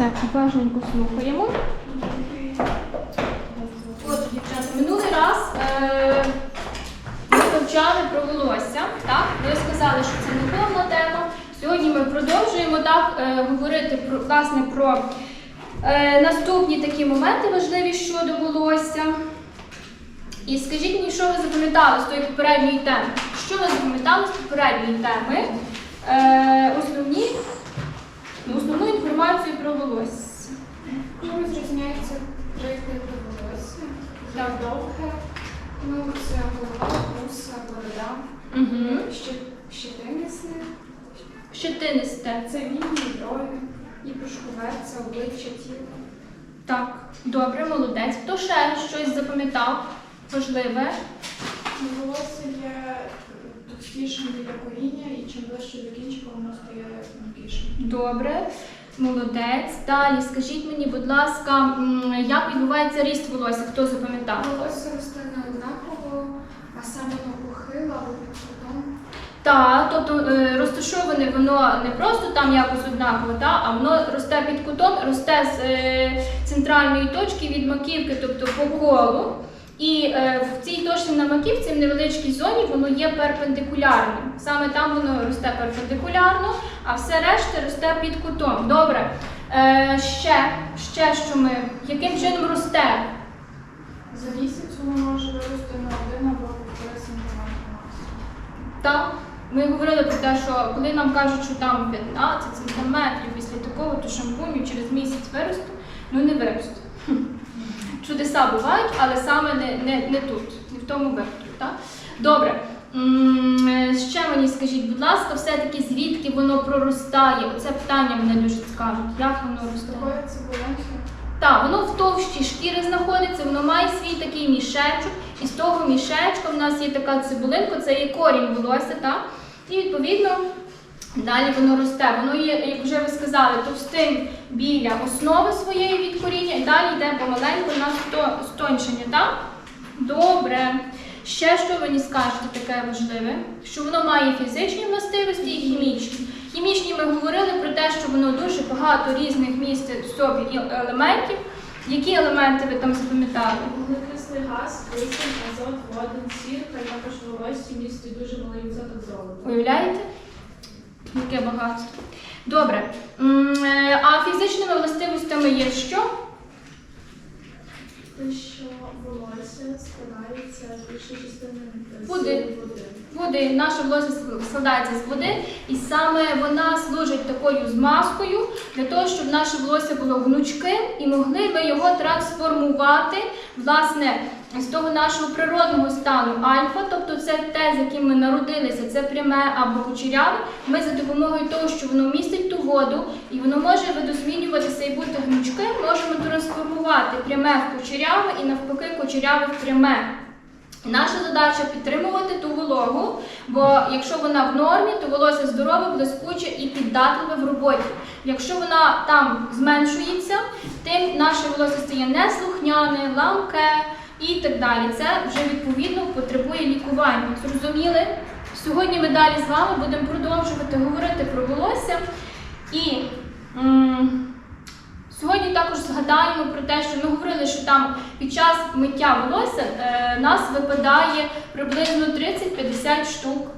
Все, уважненько слухаємо. От, дівчата, минулий раз е, ми вивчали про волосся. Так? Ви сказали, що це не повна тема. Сьогодні ми продовжуємо так е, говорити про, власне, про е, наступні такі моменти важливі щодо волосся. І скажіть мені, що ви запам'ятали з тої попередньої теми? Що ви запам'ятали з попередньої теми? Е, основні, ну, основну інформацію про волосся. Ну, розрізняються три типи волосся. Так. Довге, ну, це голова, вуса, борода, Угу. Щетинисне, Щетинисте. це вільні брові, і пушковець, це обличчя тіла. Так, добре, молодець. Хто ще щось запам'ятав? Важливе. Ну, Волосся є товстішим біля коріння, і чим ближче до кінчика, воно стає тонкішим. Добре, молодець. Далі скажіть мені, будь ласка, як відбувається ріст волосся? Хто запам'ятав? Волосся росте не однаково, а саме похило або під кутом. Так, тобто е, розташоване воно не просто там якось однаково, та, а воно росте під кутом, росте з е, центральної точки від маківки, тобто по колу. І е, в цій точці на маківці, в невеличкій зоні, воно є перпендикулярним. Саме там воно росте перпендикулярно, а все решта росте під кутом. Добре. Е, ще, ще що ми, яким чином росте? За місяць воно може вирости на один або сантиметра. Так, ми говорили про те, що коли нам кажуть, що там 15 сантиметрів після такого, то шампуню через місяць виросте, ну не виросте. Чудеса бувають, але саме не, не, не тут, не в тому випадку. Так? Добре. Е, Ще мені скажіть, будь ласка, все-таки звідки воно проростає? Оце питання мене дуже цікавить. Як воно росте? Так, воно в товщій шкіри знаходиться, воно має свій такий мішечок, і з того мішечка в нас є така цибулинка, це є корінь волосся, так? І відповідно далі воно росте. Воно є, як вже ви сказали, товстим біля основи своєї від коріння, і далі йде помаленьку на сто- стончення, так? Добре. Ще що ви мені скажете таке важливе? Що воно має фізичні властивості і хімічні. Хімічні ми говорили про те, що воно дуже багато різних містить в собі елементів. Які елементи ви там запам'ятали? Вуглекислий газ, кисень, азот, водень, сірка, також в волосі містить дуже малий відсоток золота. Уявляєте? Яке багатство. Добре. Е, А фізичними властивостями є що? Те, що волосся складається з більшої частини з Води. води. Води. Наше волосся складається з води, і саме вона служить такою змазкою для того, щоб наше волосся було гнучким і могли би його трансформувати власне з того нашого природного стану альфа, тобто це те, з яким ми народилися, це пряме або кучеряве. Ми за допомогою того, що воно містить ту воду, і воно може видозмінюватися і бути гнучким, можемо трансформувати пряме в кучеряве і навпаки кучеряве в пряме. Наша задача підтримувати ту вологу, бо якщо вона в нормі, то волосся здорове, блискуче і піддатливе в роботі. Якщо вона там зменшується, тим наше волосся стає неслухняне, ламке і так далі. Це вже відповідно потребує лікування. Зрозуміли? Сьогодні ми далі з вами будемо продовжувати говорити про волосся і. м, Сьогодні також згадаємо про те, що ми говорили, що там під час миття волосся е, нас випадає приблизно 30-50 штук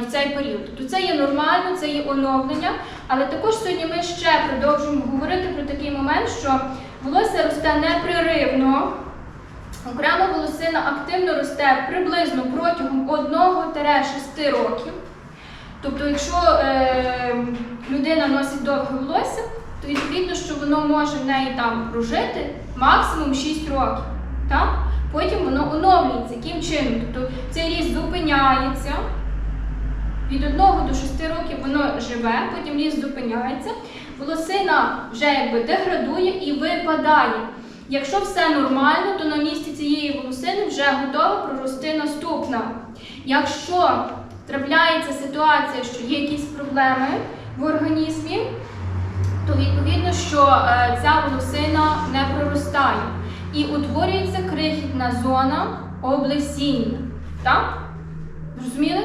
в цей період. Тобто це є нормально, це є оновлення. Але також сьогодні ми ще продовжуємо говорити про такий момент, що волосся росте непреривно. Окрема волосина активно росте приблизно протягом 1-6 років. Тобто, якщо е, людина носить довге волосся, то відповідно, що воно може в неї там прожити максимум 6 років. Так? Потім воно оновлюється. Яким чином? Тобто цей ріст зупиняється. Від 1 до 6 років воно живе, потім ріст зупиняється. Волосина вже якби деградує і випадає. Якщо все нормально, то на місці цієї волосини вже готова прорости наступна. Якщо трапляється ситуація, що є якісь проблеми в організмі, то відповідно, що е, ця волосина не проростає. І утворюється крихітна зона облесіння. Так? Зрозуміли?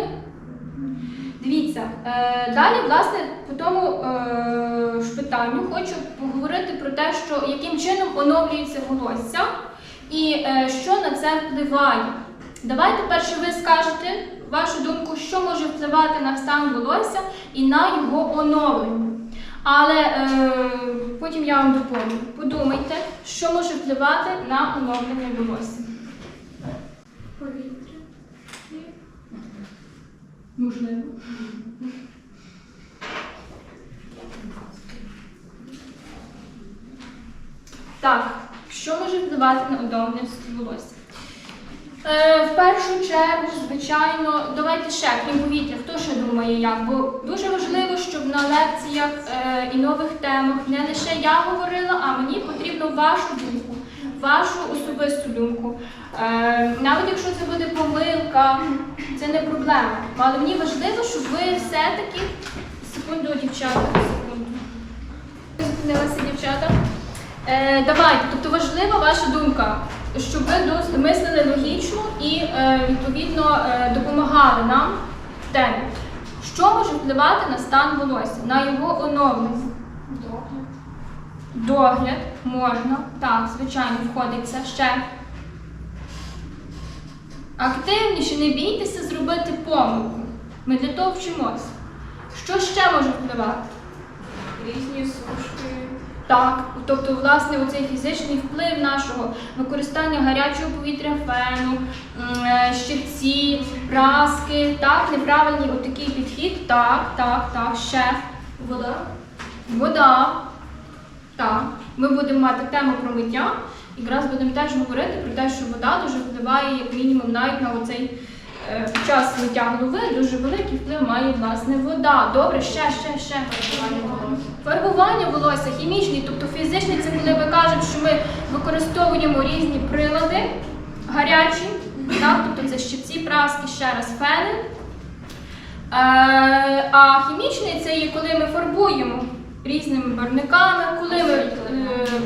Дивіться, е, далі, власне, по тому е, ж питанню хочу поговорити про те, що яким чином оновлюється волосся і е, що на це впливає. Давайте перше ви скажете вашу думку, що може впливати на стан волосся і на його оновлення. Але е, потім я вам доповню. Подумайте, що може впливати на оновлення волосся. Можливо. Так, що може впливати на оновлення волосся? Е, в першу чергу, звичайно, давайте ще крім повітря, хто ще думає як? Бо дуже важливо, щоб на лекціях е, і нових темах не лише я говорила, а мені потрібно вашу думку, вашу особисту думку. Е, навіть якщо це буде помилка, це не проблема. Але мені важливо, щоб ви все-таки секунду, дівчата, секунду. Зупинилася дівчата. Е, давайте, тобто важлива ваша думка, щоб ви мислили логічно і е, відповідно е, допомагали нам в темі. Що може впливати на стан волосся, на його оновлення? Догляд. Догляд можна, так, звичайно, входить це ще. Активніше, не бійтеся зробити помилку. Ми для того вчимося. Що ще може впливати? Різні сушки. Так, тобто, власне, оцей фізичний вплив нашого використання гарячого повітря, фену, е, щипці, праски, так, неправильний отакий підхід, так, так, так, ще. Вода. Вода. Так. Ми будемо мати тему про миття. Якраз будемо теж говорити про те, що вода дуже впливає, як мінімум, навіть на оцей е, час миття голови дуже великий вплив має власне вода. Добре, ще, ще, ще фарбування волосся. Фарбування волосся хімічний, тобто фізичний, це коли ви кажете, що ми використовуємо різні прилади гарячі, так? тобто це щипці, праски, ще раз фени. Е, а хімічний це є коли ми фарбуємо різними барвниками, коли ми е,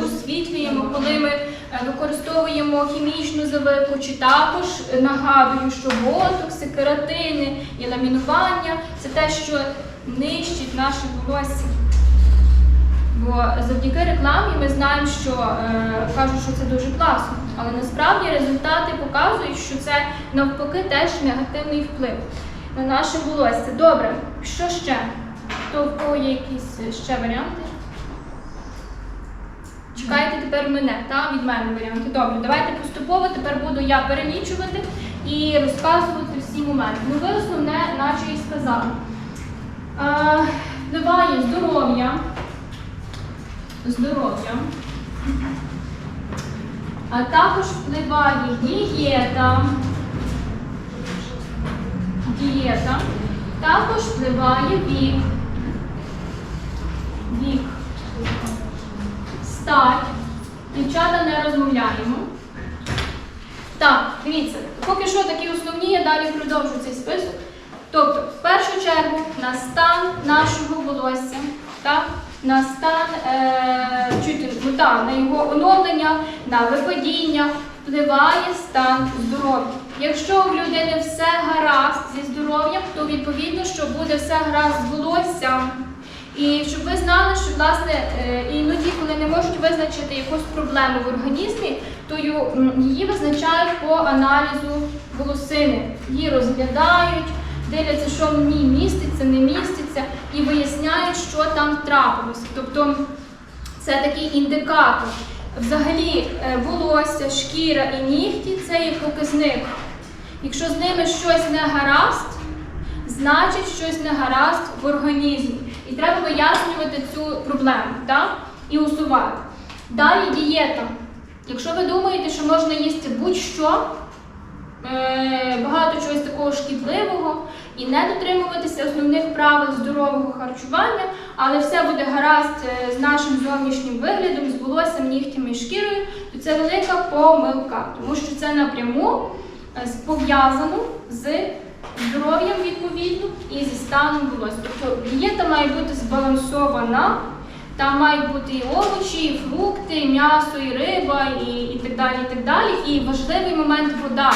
освітлюємо, коли ми е, використовуємо хімічну завивку, чи також нагадую, що ботокси, кератини і ламінування це те, що нищить наше волосся. Бо завдяки рекламі ми знаємо, що е, кажуть, що це дуже класно, але насправді результати показують, що це навпаки теж негативний вплив на наше волосся. Добре, що ще? Хто в кого є якісь е, ще варіанти? Чекайте тепер мене, та від мене варіанти. Добре, давайте поступово. Тепер буду я перелічувати і розказувати всі моменти. Ну ви основне, наче і сказали. Впливає здоров'я. Здоров'я. А також впливає дієта. Дієта. Також впливає вік. Вік. Стать. Дівчата не розмовляємо. Так, дивіться, поки що такі основні, я далі продовжу цей список. Тобто, в першу чергу, на стан нашого волосся, так? на стан е, чуєте, ну, так, на його оновлення, на випадіння впливає стан здоров'я. Якщо у людини все гаразд зі здоров'ям, то відповідно, що буде все гаразд з волоссям. І щоб ви знали, що власне е, іноді, коли не можуть визначити якусь проблему в організмі, то її визначають по аналізу волосини. Її розглядають, дивляться, що в ній міститься, не міститься, і виясняють, що там трапилося. Тобто це такий індикатор. Взагалі, е, волосся, шкіра і нігті це є показник. Якщо з ними щось не гаразд, значить щось не гаразд в організмі. Треба вияснювати цю проблему так? і усувати. Далі дієта. Якщо ви думаєте, що можна їсти будь-що, е, багато чогось такого шкідливого і не дотримуватися основних правил здорового харчування, але все буде гаразд е, з нашим зовнішнім виглядом, з волоссям, нігтями і шкірою, то це велика помилка, тому що це напряму е, пов'язано з здоров'ям відповідно і зі станом волосся. Тобто дієта має бути збалансована. Там мають бути і овочі, і фрукти, і м'ясо, і риба, і, і так далі. І так далі. І важливий момент вода.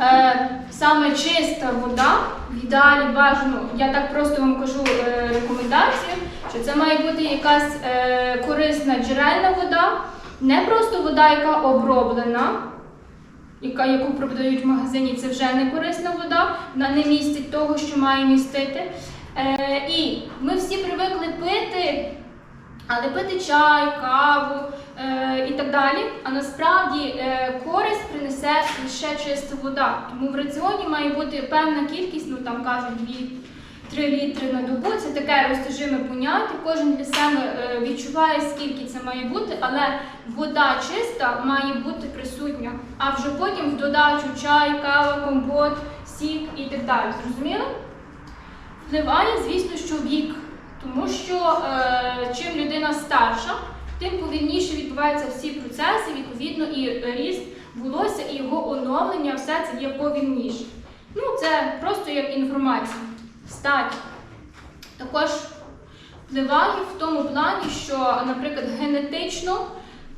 е, саме чиста вода, в ідеалі бажано, я так просто вам кажу е, рекомендацію, що це має бути якась е, корисна джерельна вода, не просто вода, яка оброблена, яка, яку продають в магазині, це вже не корисна вода, вона не містить того, що має містити. Е, і ми всі привикли пити, але пити чай, каву е, і так далі. А насправді е, користь принесе лише чиста вода. Тому в раціоні має бути певна кількість, ну там кажуть 2-3 літри на добу. Це таке розтяжиме поняття. Кожен для себе е, відчуває, скільки це має бути, але вода чиста має бути присутня. А вже потім в додачу чай, кава, компот, сік і так далі. Зрозуміло? Впливає, звісно, що вік, тому що е, чим людина старша, тим повільніше відбуваються всі процеси, відповідно, і ріст волосся, і його оновлення, все це є повільніше. Ну, це просто як інформація. Стать також впливає в тому плані, що, наприклад, генетично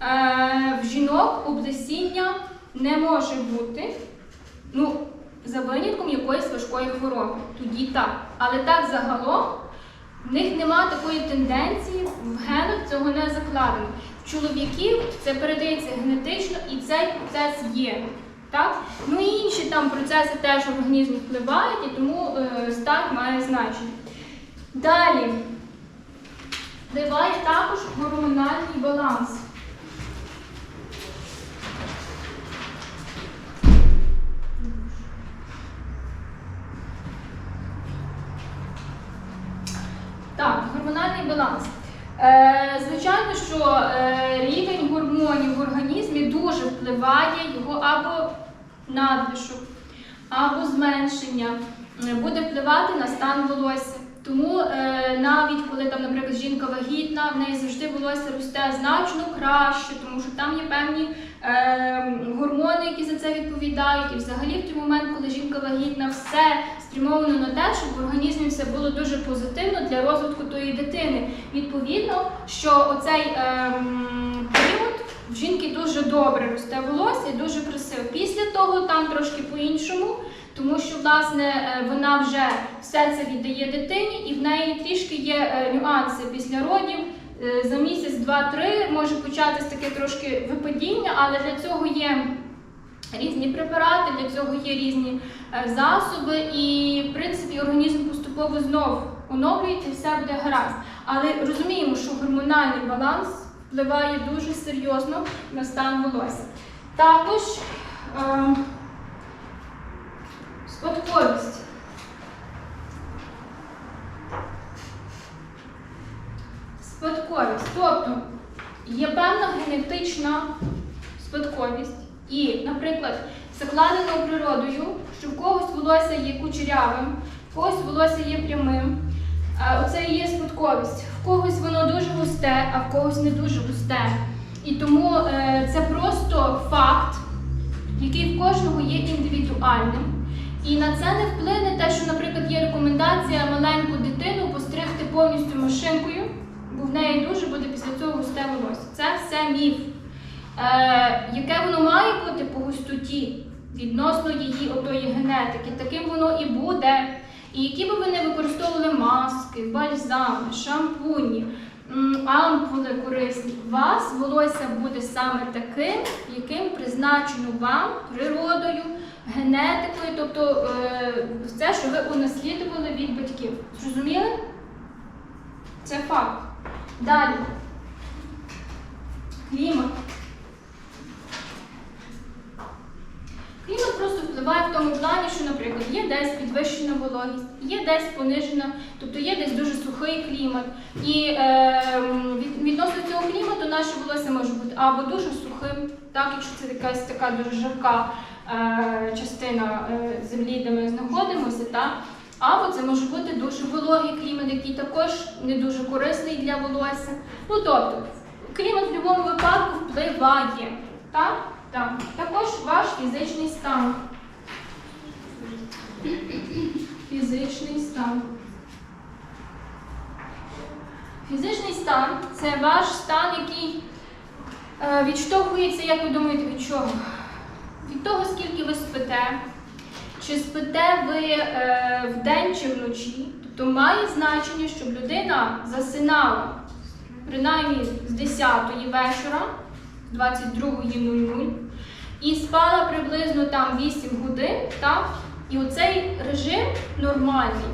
е, в жінок облесіння не може бути. Ну, за винятком якоїсь важкої хвороби. Тоді так. Але так загалом в них нема такої тенденції, в генах цього не закладено. В чоловіків це передається генетично і цей процес є. Так? Ну і інші там процеси теж в організмі впливають, і тому е, стать має значення. Далі впливає також гормональний баланс. Так, гормональний баланс. Е, звичайно, що е, рівень гормонів в організмі дуже впливає його або надлишок, або зменшення е, буде впливати на стан волосся. Тому е, навіть коли там, наприклад, жінка вагітна, в неї завжди волосся росте значно краще, тому що там є певні е, гормони, які за це відповідають. І взагалі в той момент, коли жінка вагітна, все спрямовано на те, щоб в організмі все було дуже позитивно для розвитку тої дитини. Відповідно, що оцей в жінки дуже добре росте волосся і дуже красиво. Після того там трошки по-іншому, тому що власне е, вона вже все це віддає дитині, і в неї трішки є е, нюанси після родів. Е, За місяць, два-три може початись таке трошки випадіння, але для цього є різні препарати, для цього є різні засоби, і в принципі організм поступово знов оновлюється все буде гаразд. Але розуміємо, що гормональний баланс впливає дуже серйозно на стан волосся. Також е, спадковість. Спадковість. Тобто є певна генетична спадковість. І, наприклад, закладено природою, що в когось волосся є кучерявим, в когось волосся є прямим. Оце і є спадковість. В когось воно дуже густе, а в когось не дуже густе. І тому е, це просто факт, який в кожного є індивідуальним. І на це не вплине те, що, наприклад, є рекомендація маленьку дитину постригти повністю машинкою, бо в неї дуже буде після цього густе волосся. Це все міф. Е, яке воно має бути по густоті відносно її отої генетики, таким воно і буде. І які би ви не використовували маски, бальзами, шампуні, ампули корисні, у вас волосся буде саме таким, яким призначено вам природою, генетикою, тобто е, все, що ви унаслідували від батьків. Зрозуміли? Це факт. Далі. Клімат. Клімат просто впливає в тому плані, що, наприклад, є десь підвищена вологість, є десь понижена, тобто є десь дуже сухий клімат. І е, від, відносно цього клімату наше волосся може бути або дуже сухим, так, якщо це якась така дуже жарка е, частина е, землі, де ми знаходимося, так, або це може бути дуже вологий клімат, який також не дуже корисний для волосся. Ну тобто, клімат в будь-якому випадку впливає. Так? Так. Також ваш фізичний стан. Фізичний стан. Фізичний стан це ваш стан, який е, відштовхується, як ви думаєте, від чого? Від того, скільки ви спите, чи спите ви е, вдень чи вночі. Тобто має значення, щоб людина засинала принаймні з 10 вечора, 22.00, і спала приблизно там 8 годин, так? І оцей режим нормальний,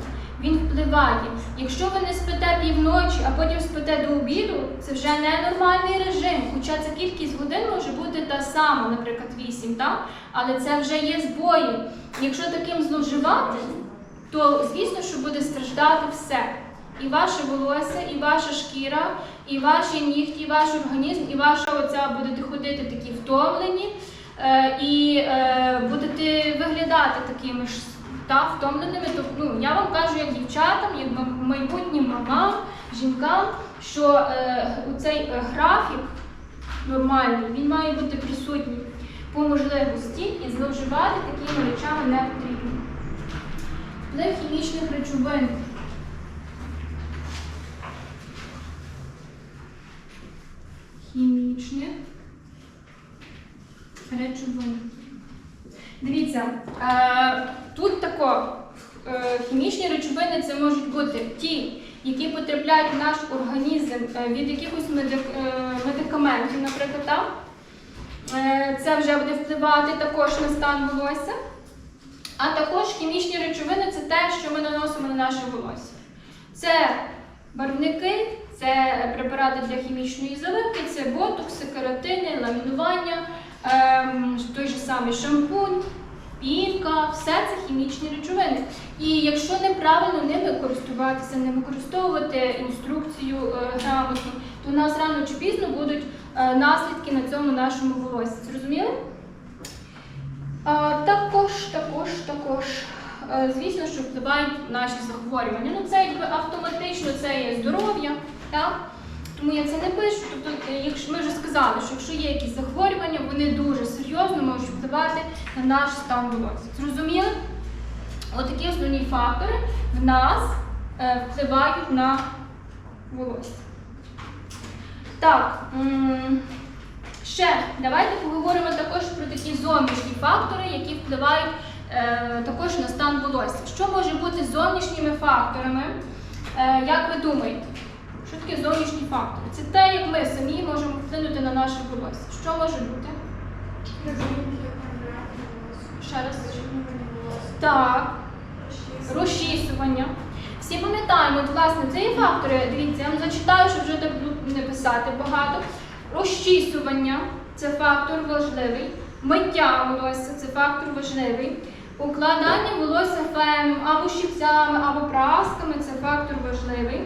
він впливає. Якщо ви не спите півночі, а потім спите до обіду, це вже не нормальний режим. Хоча ця кількість годин може бути та сама, наприклад, 8, так? але це вже є збої. Якщо таким зловживати, то звісно, що буде страждати все. І ваше волосся, і ваша шкіра, і ваші нігті, і ваш організм, і ваша оця будете ходити такі втомлені, е, і е, будете виглядати такими ж та, втомленими. Тобто, ну, я вам кажу як дівчатам, як майбутнім мамам, жінкам, що е, цей графік нормальний, він має бути присутній по можливості і зловживати такими речами не потрібно. Вплив хімічних речовин. Хімічних речовин. Дивіться, е, тут тако е, хімічні речовини це можуть бути ті, які потрапляють в наш організм е, від якихось медик- медикаментів, наприклад, так? Це вже буде впливати також на стан волосся. А також хімічні речовини це те, що ми наносимо на наше волосся. Це барвники, це препарати для хімічної заливки, це ботокси, кератини, ламінування, ем, той же самий шампунь, пінка, все це хімічні речовини. І якщо неправильно ними користуватися, не використовувати інструкцію е, грамотно, то у нас рано чи пізно будуть е, наслідки на цьому нашому волосі. Зрозуміли? Також, також, також, е, звісно, що впливають наші захворювання. Ну, це якби автоматично це є здоров'я, так? Тому я це не пишу. Тобто, е, якщо ми вже сказали, що якщо є якісь захворювання, вони дуже серйозно можуть впливати на наш стан волосся. Зрозуміли? Отакі основні фактори в нас е, впливають на волосся. Так. Ще давайте поговоримо також про такі зовнішні фактори, які впливають е, також на стан волосся. Що може бути зовнішніми факторами? Е, як ви думаєте? Що зовнішні фактори? Це те, як ми самі можемо вплинути на наше волосся. Що може бути? Ще раз. Так, розчісування. Всі пам'ятаємо, власне, це є фактори. Дивіться, я вам зачитаю, щоб вже так не писати багато. Розчісування це фактор важливий. Миття волосся це фактор важливий. Укладання волосся феном або щипцями, або прасками це фактор важливий.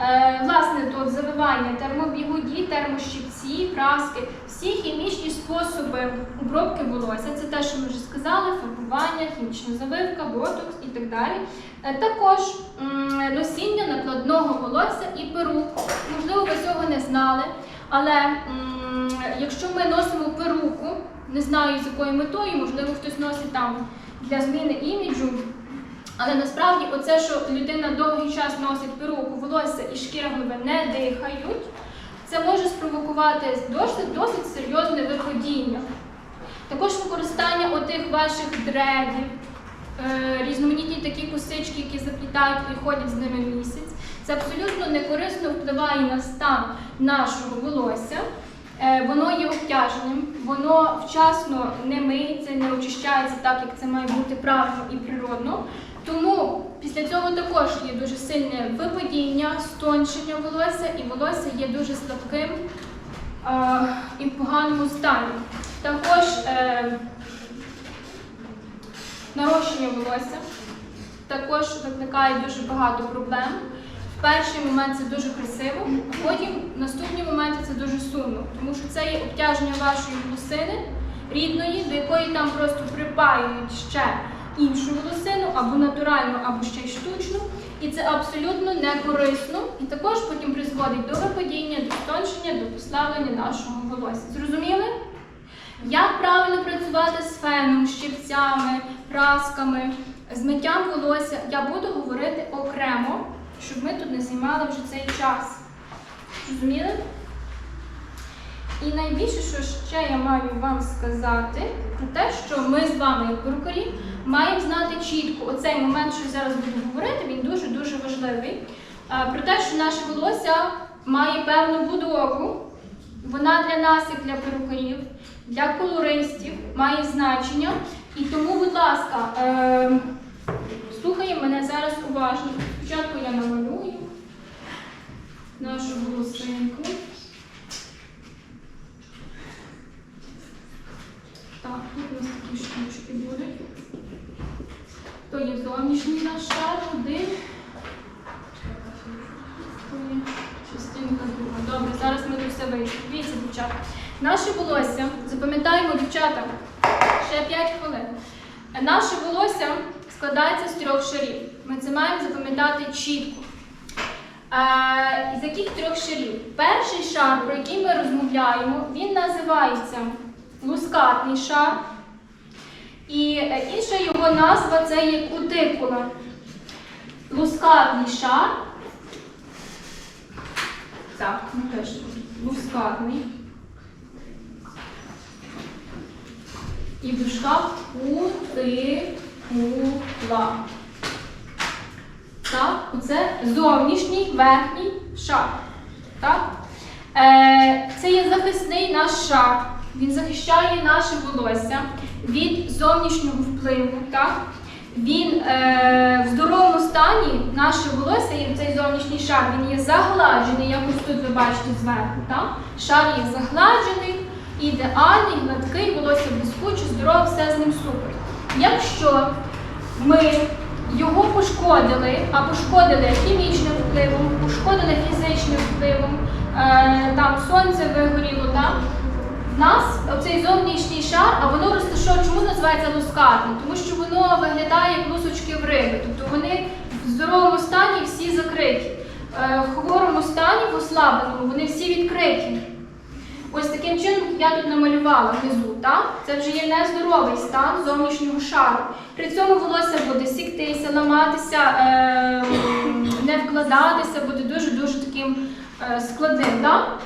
Е, власне, тут завивання термобігуді, термощипці, праски, всі хімічні способи обробки волосся. Це те, що ми вже сказали: фарбування, хімічна завивка, ботокс і так далі. Е, також носіння накладного волосся і перук. Можливо, ви цього не знали, але якщо ми носимо перуку, не знаю з якою метою, можливо, хтось носить там для зміни іміджу. Але насправді, оце, що людина довгий час носить перуку, волосся і шкіра голови не дихають, це може спровокувати досить, досить серйозне випадіння. Також використання отих ваших дредів, е, різноманітні такі косички, які заплітають і ходять з ними місяць. Це абсолютно некорисно впливає на стан нашого волосся. Е, Воно є обтяженим, воно вчасно не миється, не очищається так, як це має бути правильно і природно. Тому після цього також є дуже сильне випадіння, стоншення волосся, і волосся є дуже слабким е, і в поганому стані. Також е, нарощення волосся також викликає дуже багато проблем. В перший момент це дуже красиво, а потім в наступні моменти це дуже сумно, тому що це є обтяження вашої волосини рідної, до якої там просто припаюють ще іншу волосину, або натуральну, або ще й штучну. І це абсолютно не корисно, і також потім призводить до випадіння, до стоншення, до послаблення нашого волосся. Зрозуміли? Як правильно працювати з феном, щипцями, прасками, з миттям волосся, я буду говорити окремо, щоб ми тут не займали вже цей час. Зрозуміли? І найбільше, що ще я маю вам сказати, про те, що ми з вами, як перукарі, маємо знати чітко оцей момент, що зараз буду говорити, він дуже дуже важливий. Про те, що наше волосся має певну будову, вона для нас, як для перукарів, для колористів має значення. І тому, будь ласка, е, слухай мене зараз уважно. Спочатку я намалюю нашу волосинку. Так, тут у нас такі штучки будуть. То є зовнішній наш шар один. Частинка друга. Добре, зараз ми тут все вийшли. Дивіться, дівчата. Наше волосся, запам'ятаємо, дівчата, ще 5 хвилин. Наше волосся складається з трьох шарів. Ми це маємо запам'ятати чітко. Е, з яких трьох шарів? Перший шар, про який ми розмовляємо, він називається лускатний шар. І е, інша його назва це є кутикула. Лускатний шар. Так, ну теж лускатний. І в дужках кутикула. Так, оце зовнішній верхній шар. Так? Е, це є захисний наш шар. Він захищає наше волосся від зовнішнього впливу. Так? Він е, в здоровому стані наше волосся і цей зовнішній шар він є загладжений, як ось тут ви бачите зверху. Так? Шар є загладжений, ідеальний, гладкий, волосся блискуче, здорове, все з ним супер. Якщо ми його пошкодили, а пошкодили хімічним впливом, пошкодили фізичним впливом, е, там сонце вигоріло, так? Нас оцей зовнішній шар, а воно розташовує, чому називається лускатним? Тому що воно виглядає як лусочки в риби. Тобто вони в здоровому стані всі закриті. Е, в хворому стані, в ослабленому, вони всі відкриті. Ось таким чином я тут намалювала внизу, так? Це вже є нездоровий стан зовнішнього шару. При цьому волосся буде сіктися, ламатися, е, не вкладатися, буде дуже-дуже таким е, складним. Так?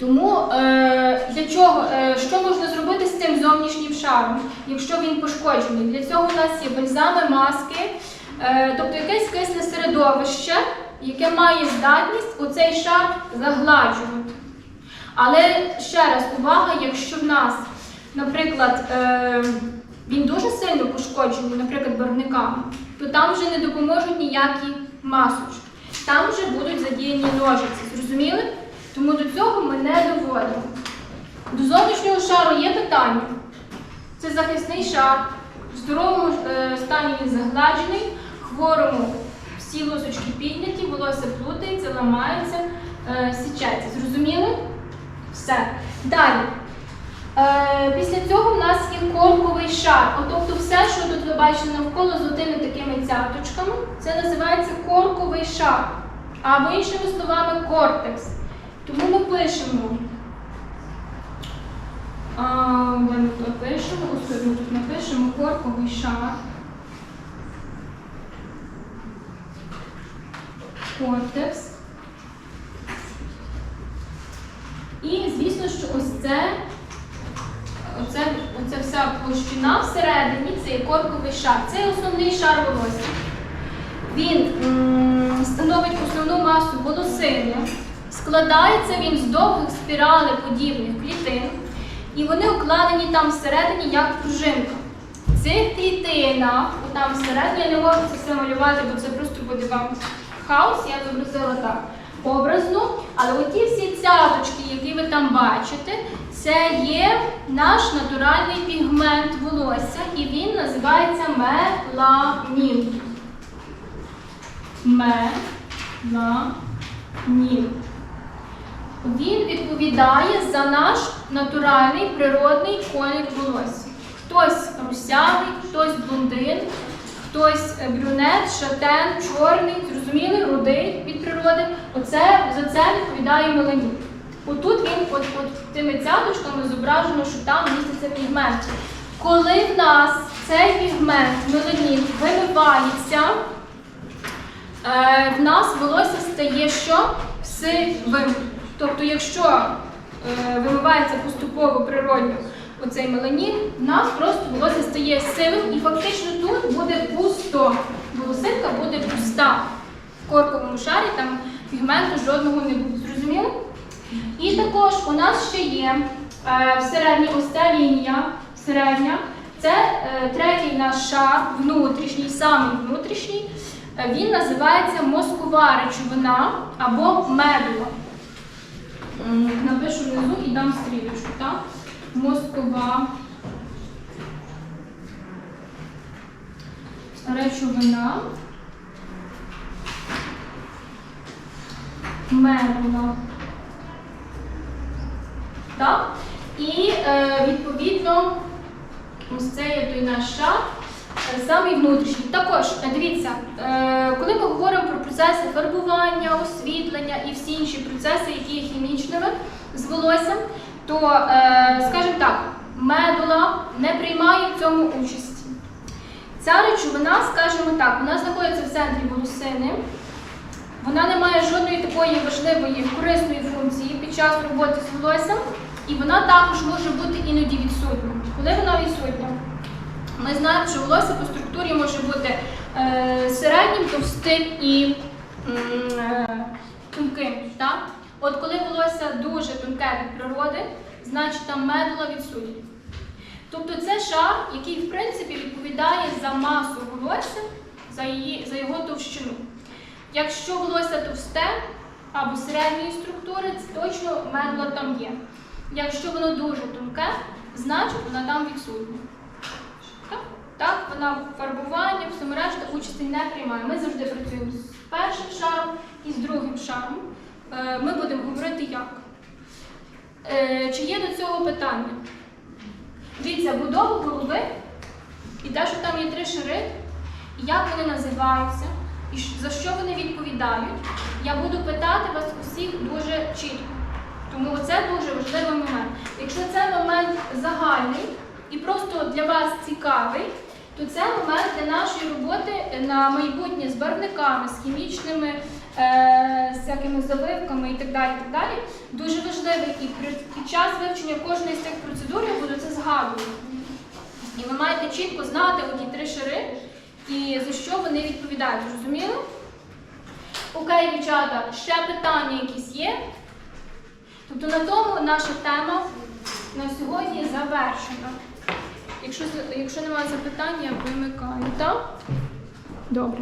Тому е, для чого, е, що можна зробити з цим зовнішнім шаром, якщо він пошкоджений? Для цього у нас є бальзами, маски, е, тобто якесь кисне середовище, яке має здатність оцей шар загладжувати. Але ще раз увага, якщо в нас, наприклад, він дуже сильно пошкоджений, наприклад, барвниками, то там вже не допоможуть ніякі масочки. Там вже будуть задіяні ножиці. Зрозуміли? Тому до цього ми не доводимо. До зовнішнього шару є питання. Це захисний шар. В здоровому е, стані він загладжений, хворому всі лосочки підняті, волосся плутається, ламається, е, січеться. Зрозуміли? Все. Далі. Е, після цього в нас є корковий шар. Тобто все, що тут ви бачите навколо з отими такими цяточками, це називається корковий шар. Або іншими словами кортекс. Тому ми пишемо. А, ми тут пишемо, ось ми тут напишемо корковий шар. Кортекс. І звісно, що ось це, оце, оця вся площина всередині, це є корковий шар. Це є основний шар волосся. Він становить основну масу волосини. Складається він з довгих спіралеподібних клітин, і вони укладені там всередині як пружинка. Цих клітинах, там всередині, я не можу це все малювати, бо це просто буде вам хаос, я зобразила так образно. Але оті всі цяточки, які ви там бачите, це є наш натуральний пігмент волосся, і він називається меланін. Меланін. Він відповідає за наш натуральний природний колір волосся. Хтось русявий, хтось блондин, хтось е, брюнет, шатен, чорний, зрозуміли, рудий від природи. Оце за це відповідає меланін. Отут він, от, от тими цяточками зображено, що там міститься пігмент. Коли в нас цей пігмент, меланін, вимивається, е, в нас волосся стає що? Сивим. Тобто, якщо е, вимивається поступово природньо оцей меланін, в нас просто волосся стає сивим і фактично тут буде пусто. Волосинка буде пуста. В корковому шарі там пігменту жодного не буде. Зрозуміли? І також у нас ще є е, всередині ось ця лінія середня. Це е, третій наш шар, внутрішній, самий внутрішній. Е, Він називається мозкова речовина або медула. М, Напишу внизу і дам стрілочку. Так? Мозкова речовина. Медула. Так? І е, відповідно ось це є той наш шар, е, самий внутрішній. Також е, дивіться, е, коли ми говоримо про процеси фарбування, освітлення і всі інші процеси, які є хімічними з волоссям, то, е, скажімо так, медула не приймає в цьому участі. Ця речовина, скажімо так, вона знаходиться в центрі волосини. Вона не має жодної такої важливої корисної функції під час роботи з волоссям, і вона також може бути іноді відсутня. Коли вона відсутня? Ми знаємо, що волосся по структурі може бути е, середнім, товстим і е, тонким. От коли волосся дуже тонке від природи, значить там медула відсутня. Тобто це шар, який в принципі відповідає за масу волосся, за, її, за його товщину. Якщо волосся товсте або середньої структури, це точно медула там є. Якщо воно дуже тонке, значить вона там відсутня. Так, вона в фарбуванні, всьому решта участі не приймає. Ми завжди працюємо з першим шаром і з другим шаром. Е, Ми будемо говорити як. Е, Чи є до цього питання? Дивіться, будову голови і те, що там є три шари, як вони називаються, і за що вони відповідають, я буду питати вас усіх дуже чітко. Тому це дуже важливий момент. Якщо це момент загальний і просто для вас цікавий, то це момент для нашої роботи на майбутнє з барвниками, з хімічними е, з всякими заливками і так далі. так далі, дуже важливий. І під час вивчення кожної з цих процедур я буду це згадувати. І ви маєте чітко знати оті три шари і за що вони відповідають. Зрозуміли? Окей, дівчата, ще питання якісь є? Тобто на тому наша тема на сьогодні завершена. Якщо, якщо немає запитань, я вимикаю, так? Добре.